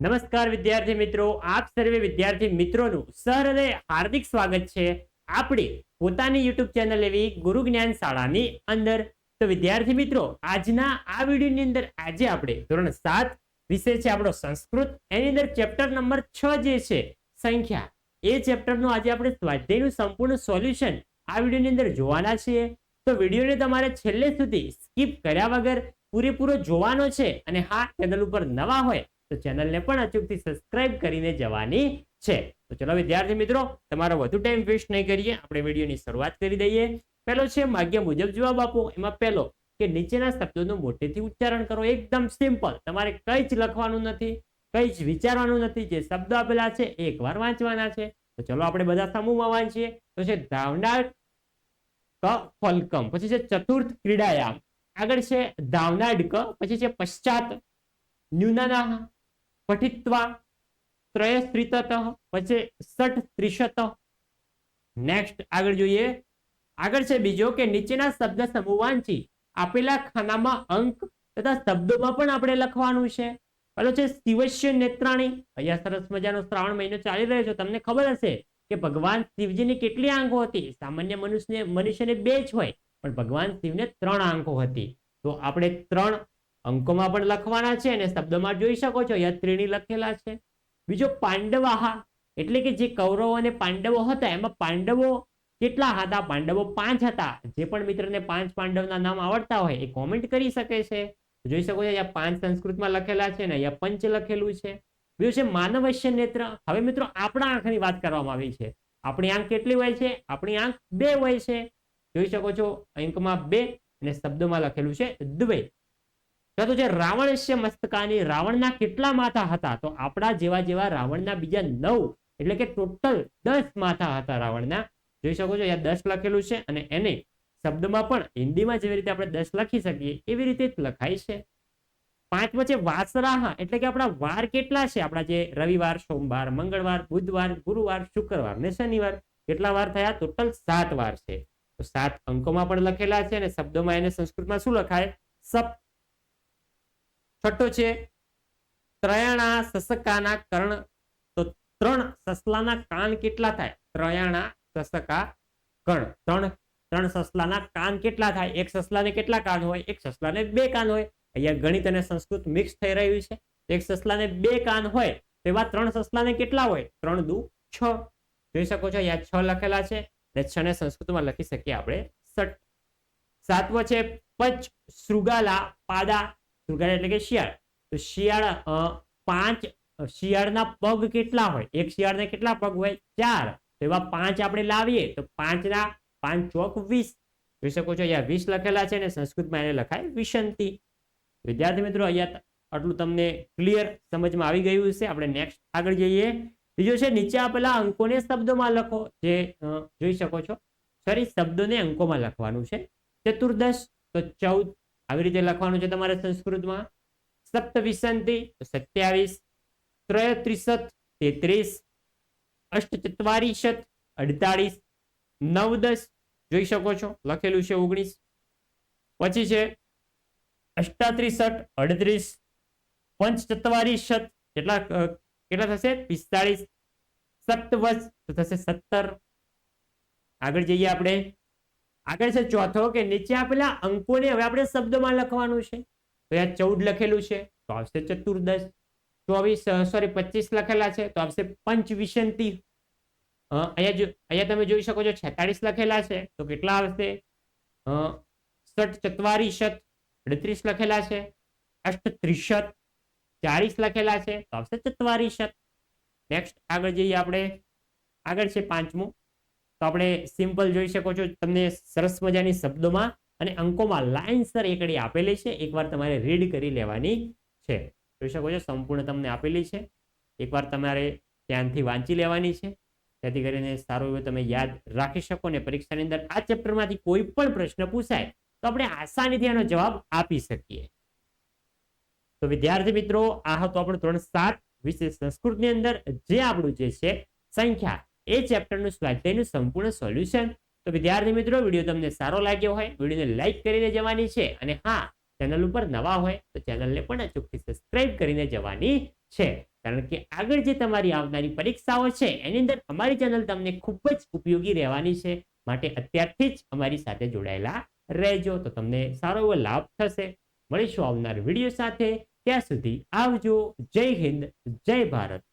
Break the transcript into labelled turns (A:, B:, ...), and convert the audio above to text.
A: નમસ્કાર વિદ્યાર્થી મિત્રો, આપ સર્વે વિદ્યાર્થી મિત્રોનું સહૃદય હાર્દિક સ્વાગત છે. આપણી પોતાની યુટ્યુબ ચેનલ એવી ગુરુ જ્ઞાન શાળાની અંદર. તો વિદ્યાર્થી મિત્રો, આજના આ વિડીયોની અંદર આજે આપણે ધોરણ સાત વિષય છે આપણો સંસ્કૃત, એની અંદર ચેપ્ટર નંબર છ જે છે, સંખ્યા. એ ચેપ્ટરનું આજે આપણે સ્વાધ્યાયનું સંપૂર્ણ સોલ્યુશન આ વિડીયોની અંદર જોવાના છીએ. તો વિડીયોને તમારે છેલ્લે સુધી સ્કીપ કર્યા વગર પૂરેપૂરો જોવાનો છે અને હા, ચેનલ ઉપર નવા હોય તો ચેનલને પણ અચૂકથી સબસ્ક્રાઇબ કરીને જવાની છે. તો ચલો વિદ્યાર્થી મિત્રો, તમારો વધુ ટાઈમ વેસ્ટ નહીં કરીએ. આપણે વિડીયોની શરૂઆત કરી દઈએ. પહેલો છે માગ્ય મુજબ જવાબ આપો. એમાં પહેલો, કે નીચેના શબ્દોનું મોટેથી ઉચ્ચારણ કરો. એકદમ સિમ્પલ તમારે કંઈ જ લખવાનું નથી, કંઈ જ વિચારવાનું નથી. જે શબ્દો આપેલા છે એ એકવાર વાંચવાના છે. તો ચલો આપણે બધા સમૂહમાં વાંચીએ. તો છે ધાવનાર ક ફલકમ. પછી છે ચતુર્થ ક્રીડાયામ. આગળ છે ધાવનાડ ક. પછી છે પશ્ચાત ન્યૂનાનાહ પઠિત્વા ત્રયસ્ત્રીતત પછી સઠ ત્રિશત નેક્સ્ટ આગળ જોઈએ. આગળ છે બીજો કે નીચેના શબ્દ સમૂહ આપેલા ખાનામાં અંક તથા શબ્દોમાં પણ આપણે લખવાનું છે. પેલો છે શિવશ્ય નેત્રાણી. અહીંયા સરસ મજાનો શ્રાવણ મહિનો ચાલી રહ્યો છે. તમને ખબર હશે કે ભગવાન શિવજીની કેટલી આંખો હતી? સામાન્ય મનુષ્યને મનુષ્યને બે જ હોય, પણ ભગવાન શિવને ત્રણ આંખો હતી. તો આપણે ત્રણ અંકોમાં પણ લખવાના છે અને શબ્દોમાં જોઈ શકો છો અહીંયા ત્રીણી લખેલા છે. બીજો પાંડવાહા, એટલે કે જે કૌરવો અને પાંડવો હતા, એમાં પાંડવો કેટલા હતા? પાંડવો પાંચ હતા. જે પણ મિત્રને પાંચ પાંડવના નામ આવડતા હોય એ કોમેન્ટ કરી શકે છે. જોઈ શકો છો, અહીંયા પાંચ સંસ્કૃતમાં લખેલા છે ને અહીંયા પંચ લખેલું છે. બીજું છે માનવશ્ય નેત્ર. હવે મિત્રો, આપણા આંખની વાત કરવામાં આવી છે. આપણી આંખ કેટલી હોય છે? આપણી આંખ બે હોય છે. જોઈ શકો છો, અંકમાં બે અને શબ્દોમાં લખેલું છે દ્વે. તો છે રાવણસ્ય મસ્તકાની રાવણના કેટલા માથા હતા? તો આપણા જેવા જેવા રાવણના બીજા નવ, એટલે કે ટોટલ દસ માથા હતા રાવણના. જોઈ શકો છો, અહીંયા દસ લખેલું છે અને એને શબ્દમાં પણ હિન્દીમાં જેવી રીતે આપણે દસ લખી શકીએ, એવી રીતે જ લખાય છે. પાંચમો છે વાસરાહ, એટલે કે આપણા વાર કેટલા છે? આપણા જે રવિવાર, સોમવાર, મંગળવાર, બુધવાર, ગુરુવાર, શુક્રવાર ને શનિવાર કેટલા વાર થયા? ટોટલ સાત વાર છે. તો સાત અંકોમાં પણ લખેલા છે અને શબ્દોમાં એને સંસ્કૃતમાં શું લખાય? સપ છઠ્ઠો છે, ત્રયાણા સસકાના કર્ણ. તો ત્રણ સસલાના કાન કેટલા થાય? ત્રયાણા સસકા કર્ણ. ત્રણ ત્રણ સસલાના કાન કેટલા થાય? એક સસલાને કેટલા કાન હોય? એક સસલાને બે કાન હોય. અહીંયા ગણિત અને સંસ્કૃત મિક્સ થઈ રહ્યું છે. એક સસલાને બે કાન હોય તેવા ત્રણ સસલાને કેટલા હોય? ત્રણ દુ છ. જોઈ શકો છો, અહીંયા છ લખેલા છે અને છ ને સંસ્કૃતમાં લખી શકીએ આપણે સટ સાતમો છે, પચ શૃગાલા પાદા શૃગાલા એટલે કે શિયાળ. તો શિયાળ પાંચ શિયાળના પગ કેટલા હોય? એક શિયાળને કેટલા પગ હોય? ચાર. તો એવા પાંચ આપણે લાવીએ, તો પાંચના, પાંચ ચોક વીસ. જોઈ શકો છો, અહીંયા વીસ લખેલા છે અને સંસ્કૃતમાં એને લખાય વિશંતિ વિદ્યાર્થી મિત્રો, અહીંયા આટલું તમને ક્લિયર સમજમાં આવી ગયું છે. આપણે નેક્સ્ટ આગળ જઈએ. બીજો છે, નીચે આપેલા અંકોને શબ્દોમાં લખો. જે જોઈ શકો છો. સોરી શબ્દોને અંકોમાં લખવાનું છે. ચતુર્દશ, તો ચૌદ આવી રીતે લખવાનું છે તમારે સંસ્કૃતમાં? સપ્તવિસંતિ સત્યાવીસ. ત્રયત્રીસત, તેત્રીસ. અષ્ટચત્વારીસત અડતાલીસ નવદસ, જોઈ શકો છો, લખેલું છે ઓગણીસ. પછી છે અષ્ટાત્રીસઠ અડત્રીસ. પંચચત્વારીસત, કેટલા કેટલા થશે? પિસ્તાળીસ. સપ્તવસ તો થશે સત્તર. આગળ જઈએ આપણે. આગળ છે ચોથો કે નીચે આપેલા અંકોને હવે આપણે શબ્દમાં લખવાનું છે. તો અહીંયા ચૌદ લખેલું છે, તો આવશે ચતુર્દશ. ચોવીસ સોરી પચીસ લખેલા છે, તો આવશે પંચવિશંતિ અહીંયા જો, અહીંયા તમે જોઈ શકો છો છેતાળીસ લખેલા છે, તો કેટલા આવશે? સઠ ચત્વારીસત અડત્રીસ લખેલા છે અષ્ટ ત્રીસત ચાલીસ લખેલા છે, તો આવશે ચત્વારીશત નેક્સ્ટ આગળ જઈએ આપણે. આગળ છે પાંચમું. તો આપણે સિમ્પલ જોઈ શકો છો. તમને સરસ મજાની શબ્દોમાં અને અંકોમાં લાઇનસર એકડી આપેલી છે. એકવાર તમારે રીડ કરી લેવાની છે. જોઈ શકો છો, સંપૂર્ણ તમને આપેલી છે. એકવાર તમારે ધ્યાનથી વાંચી લેવાની છે. જેથી કરીને સારું એવું તમે યાદ રાખી શકો ને પરીક્ષાની અંદર આ ચેપ્ટરમાંથી કોઈ પણ પ્રશ્ન પૂછાય તો આપણે આસાનીથી એનો જવાબ આપી શકીએ. તો વિદ્યાર્થી મિત્રો, આ હતો આપણું ધોરણ સાત વિશે સંસ્કૃતની અંદર. જે આપણું જે છે, સંખ્યા. એ ચેપ્ટરનું સ્વાધ્યાયનું સંપૂર્ણ સોલ્યુશન તો વિદ્યાર્થી મિત્રો, વીડિયો તમને સારો લાગ્યો હોય, વિડીયોને લાઇક કરીને જવાની છે અને હા ચેનલ ઉપર નવા હોય, તો ચેનલને પણ અચૂકથી સબસ્ક્રાઇબ કરીને જવાની છે. કારણ કે આગળ જે તમારી આવનારી પરીક્ષાઓ છે, એની અંદર અમારી ચેનલ તમને ખૂબ જ ઉપયોગી રહેવાની છે. માટે અત્યારથી જ અમારી સાથે જોડાયેલા રહેજો. તો તમને સારો એવો લાભ થશે. મળીશું આવનાર વીડિયો સાથે. ત્યાં સુધી આવજો. જય હિન્દ, જય ભારત.